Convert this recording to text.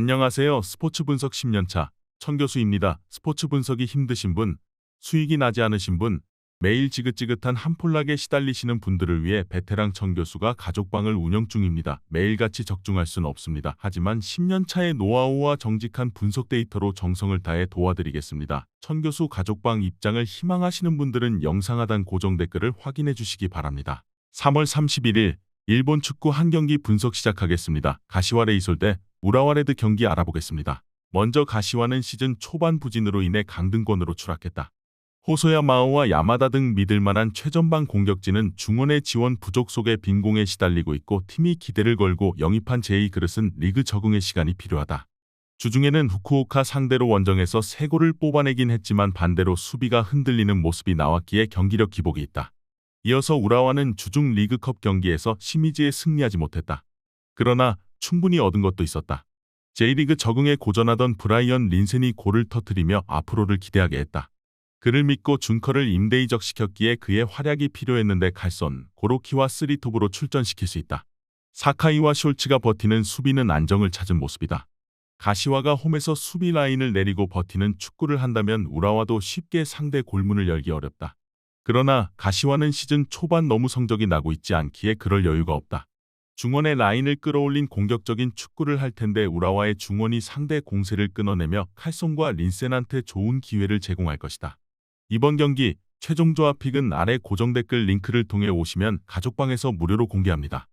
안녕하세요. 스포츠 분석 10년차 천 교수입니다. 스포츠 분석이 힘드신 분, 수익이 나지 않으신 분, 매일 지긋지긋한 한폴락에 시달리시는 분들을 위해 베테랑 천 교수가 가족방을 운영 중입니다. 매일같이 적중할 수는 없습니다. 하지만 10년차의 노하우와 정직한 분석 데이터로 정성을 다해 도와드리겠습니다. 천 교수 가족방 입장을 희망하시는 분들은 영상 하단 고정 댓글을 확인해 주시기 바랍니다. 3월 31일 일본 축구 한 경기 분석 시작하겠습니다. 가시와 레이솔 대 우라와 레드 경기 알아보겠습니다. 먼저 가시와는 시즌 초반 부진으로 인해 강등권으로 추락했다. 호소야 마오와 야마다 등 믿을만한 최전방 공격진은 중원의 지원 부족 속에 빈공에 시달리고 있고 팀이 기대를 걸고 영입한 제이 그릇은 리그 적응의 시간이 필요하다. 주중에는 후쿠오카 상대로 원정에서 3골을 뽑아내긴 했지만 반대로 수비가 흔들리는 모습이 나왔기에 경기력 기복이 있다. 이어서 우라와는 주중 리그컵 경기에서 시미즈에 승리하지 못했다. 그러나 충분히 얻은 것도 있었다. J리그 적응에 고전하던 브라이언 린센이 골을 터뜨리며 앞으로를 기대하게 했다. 그를 믿고 준커를 임대 이적시켰기에 그의 활약이 필요했는데 칼손, 고로키와 쓰리톱으로 출전시킬 수 있다. 사카이와 숄츠가 버티는 수비는 안정을 찾은 모습이다. 가시와가 홈에서 수비 라인을 내리고 버티는 축구를 한다면 우라와도 쉽게 상대 골문을 열기 어렵다. 그러나 가시와는 시즌 초반 너무 성적이 나고 있지 않기에 그럴 여유가 없다. 중원의 라인을 끌어올린 공격적인 축구를 할 텐데 우라와의 중원이 상대 공세를 끊어내며 칼송과 린센한테 좋은 기회를 제공할 것이다. 이번 경기 최종 조합 픽은 아래 고정 댓글 링크를 통해 오시면 가족방에서 무료로 공개합니다.